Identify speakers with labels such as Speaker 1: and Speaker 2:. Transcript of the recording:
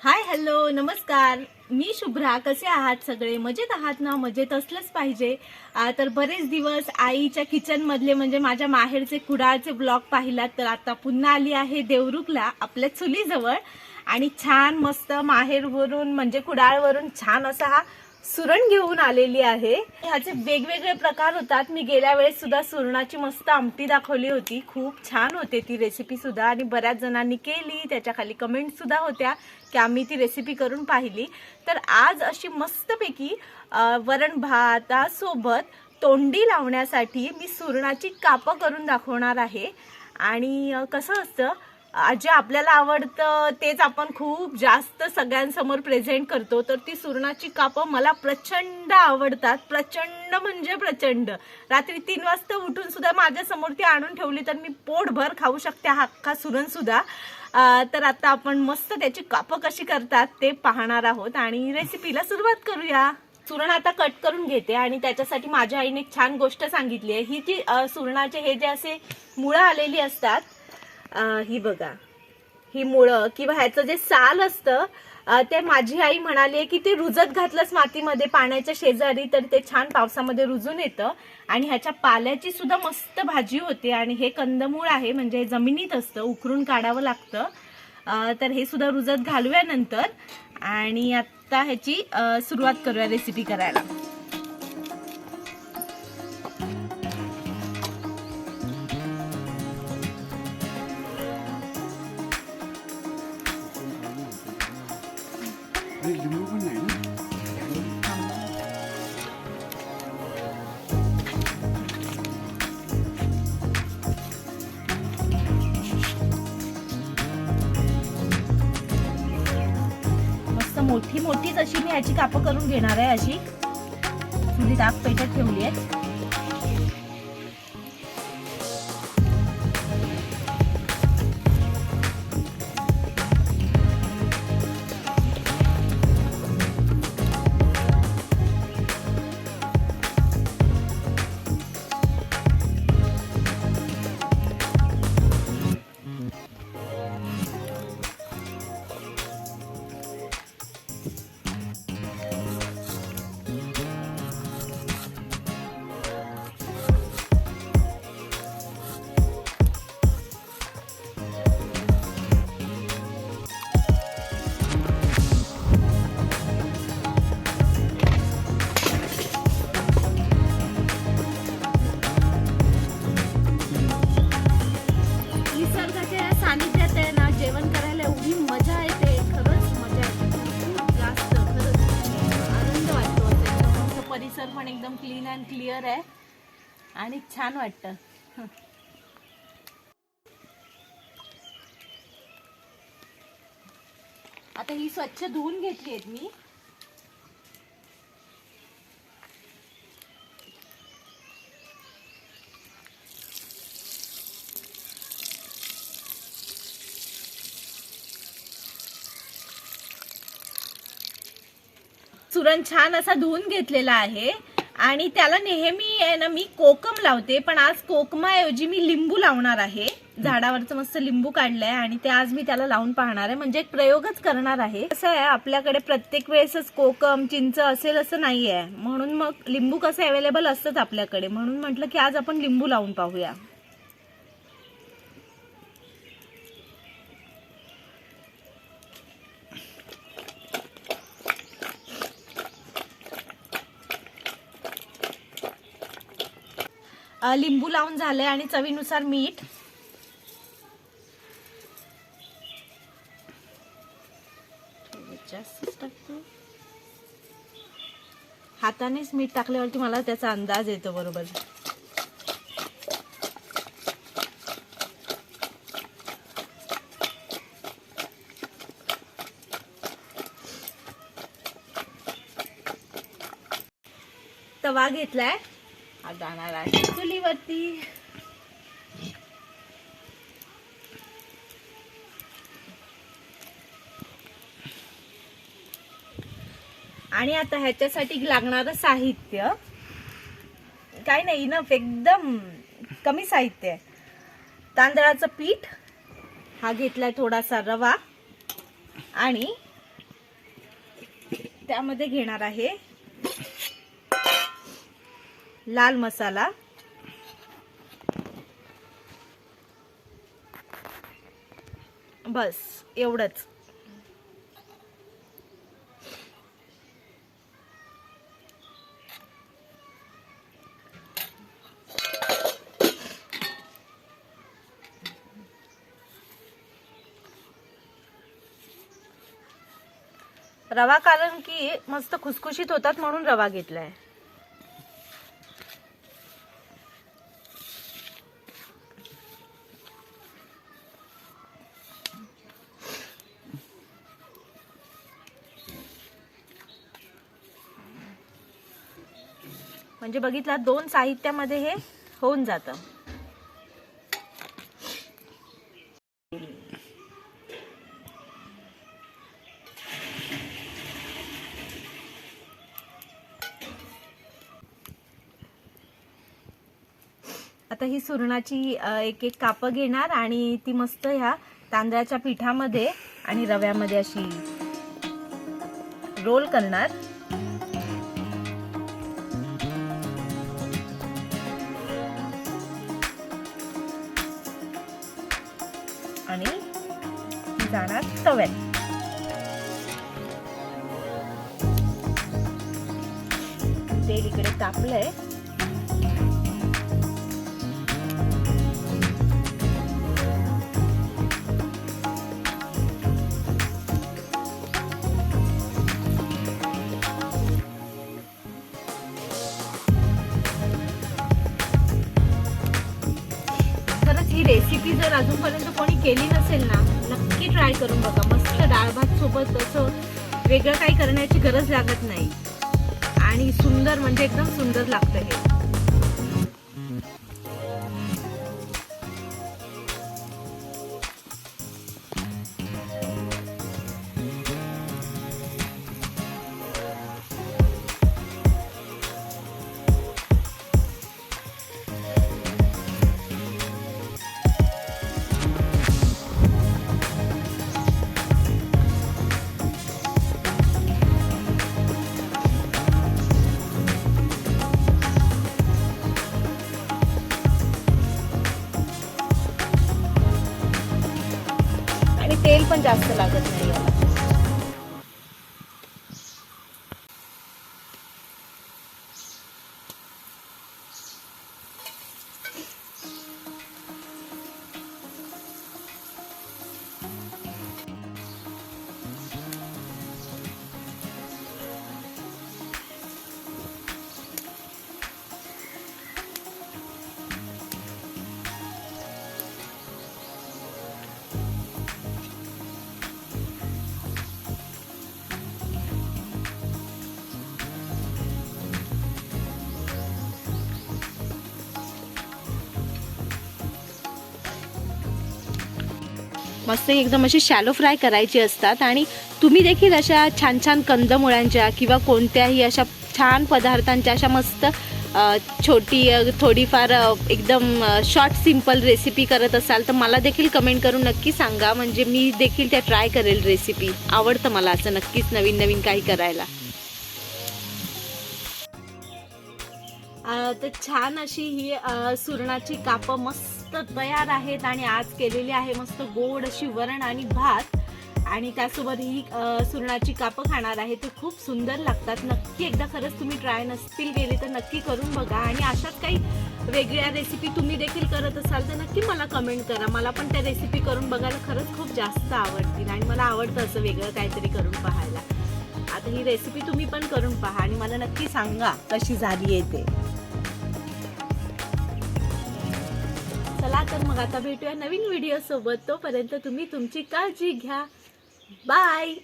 Speaker 1: Hi hello नमस्कार. मी शुभ्रा कसे आहात सगळे? मजेत आहात ना? मजेत असलंच पाहिजे. तर बरेच दिवस आईच्या किचनमधले म्हणजे माझ्या माहेरचे कुडाळचे ब्लॉग पाहिलात तर आता पुन्हा आली आहे देवरुखला आपल्या चुलीजवळ. आणि छान मस्त माहेरवरून म्हणजे कुडाळवरून छान असा हा सुरण घेऊन आलेली आहे. ह्याचे वेगवेगळे प्रकार होतात. मी गेल्या वेळेस सुद्धा सुरणाची मस्त आमटी दाखवली होती. खूप छान होते ती रेसिपी सुद्धा. आणि बऱ्याच जणांनी केली. त्याच्याखाली कमेंट सुद्धा होत्या. की आम्ही ती रेसिपी करून पाहिली. तर आज अशी मस्तपैकी वरण भातासोबत तोंडी लावण्यासाठी मी सुरणाची कापं करून दाखवणार आहे. आणि कसं असतं जे आपल्याला आवडतं तेच आपण खूप जास्त सगळ्यांसमोर प्रेझेंट करतो. तर ती सुरणाची कापं मला प्रचंड आवडतात. प्रचंड म्हणजे प्रचंड. रात्री तीन वाजता उठून सुद्धा माझ्यासमोर ती आणून ठेवली तर मी पोटभर खाऊ शकते हा अख्खा सुरण सुद्धा. तर आता आपण मस्त त्याची कापं कशी करतात ते पाहणार आहोत आणि रेसिपीला सुरुवात करूया. सुरण आता कट करून घेते आणि त्याच्यासाठी माझ्या आईने एक छान गोष्ट सांगितली आहे. ही जी सुरणाचे हे जे असे मुळं आलेली असतात ही बघा. ही मुळं किंवा ह्याचं जे साल असतं ते माझी आई म्हणाली की ते रुजत घातलंच मातीमध्ये पाण्याच्या शेजारी तर ते छान पावसामध्ये रुजून येतं. आणि ह्याच्या पाल्याची सुद्धा मस्त भाजी होते आणि हे कंदमूळ आहे म्हणजे जमिनीत असतं उकरून काढावं लागतं. तर हे सुद्धा रुजत घालूया नंतर आणि आता ह्याची सुरुवात करूया रेसिपी करायला.
Speaker 2: लिंबू पण नाही ना
Speaker 1: मस्त मोठी मोठीच अशी मी याची कापं करून घेणार आहे अशी. चुलीत आग पेटत ठेवली आहे. क्लीन अँड क्लिअर आहे. आणि छान वाटतं. आता ही स्वच्छ धुवून घेतली आहेत मी. सुरण छान असा धुवून घेतलेला आहे. आणि त्याला नेहमी आहे ना मी कोकम लावते पण आज कोकमाऐवजी मी लिंबू लावणार आहे. झाडावरचं मस्त लिंबू काढलंय आणि ते आज मी त्याला लावून पाहणार आहे. म्हणजे एक प्रयोगच करणार आहे. कसं आहे आपल्याकडे प्रत्येक वेळेसच कोकम चिंच असेल असं नाही म्हणून मग लिंबू कसं अवेलेबल असतंच आपल्याकडे. म्हणून म्हटलं की आज आपण लिंबू लावून पाहूया. लिंबू लावून झालंय आणि चवीनुसार मीठ. हातानेच मीठ टाकल्यावरती मला त्याचा अंदाज येतो बरोबर. तवा घेतलाय. हा जाणार आहे चुलीवरती. आणि आता ह्याच्यासाठी लागणारं साहित्य. काय नाही इनफ एकदम कमी साहित्य आहे. तांदळाचं पीठ हा घेतलाय थोडासा रवा. आणि त्यामध्ये घेणार आहे लाल मसाला. बस एवढंच. रवा कारण की मस्त खुसखुशीत होतात म्हणून रवा घेतलाय. म्हणजे बघितला दोन साहित्यामध्ये हे होऊन जातं. आता ही सुरणाची एक एक कापं घेणार आणि ती मस्त ह्या तांदळाच्या पिठामध्ये आणि रव्यामध्ये अशी रोल करणार. जाणार तव्यात तेल इकडे तापलंय. रेसिपी जर अजूनपर्यंत कोणी केली नसेल ना नक्की ट्राय करून बघा. मस्त डाळ भात सोबत असं वेगळं काही करण्याची गरज लागत नाही. आणि सुंदर म्हणजे एकदम सुंदर लागतं हे. जास्त लागत नाही याला मस्त एकदम अशी शॅलो फ्राय करायची असतात. आणि तुम्ही देखील अशा छान छान कंदमुळांच्या किंवा कोणत्याही अशा छान पदार्थांच्या अशा मस्त छोटी थोडीफार एकदम शॉर्ट सिंपल रेसिपी करत असाल तर मला देखील कमेंट करून नक्की सांगा. म्हणजे मी देखील त्या ट्राय करेल रेसिपी आवडतं मला असं नक्कीच नवीन नवीन काही करायला. तर छान अशी ही सुरणाची कापं मस्त तयार आहेत आणि आज केलेली आहे मस्त गोड अशी वरण आणि भात. आणि त्यासोबत ही सुरणाची कापं खाणार आहे. ते खूप सुंदर लागतात. नक्की एकदा खरंच तुम्ही ट्राय नसतील गेले तर नक्की करून बघा. आणि अशाच काही वेगळ्या रेसिपी तुम्ही देखील करत असाल तर नक्की मला कमेंट करा. मला पण त्या रेसिपी करून बघायला खरंच खूप जास्त आवडतील. आणि मला आवडतं असं वेगळं काहीतरी करून पाहायला. आता ही रेसिपी तुम्ही पण करून पहा आणि मला नक्की सांगा कशी झाली आहे ते. चला तर मग आता भेटूया नवीन व्हिडिओ सोबत. तोपर्यंत तुम्ही तुमची काळजी घ्या. बाय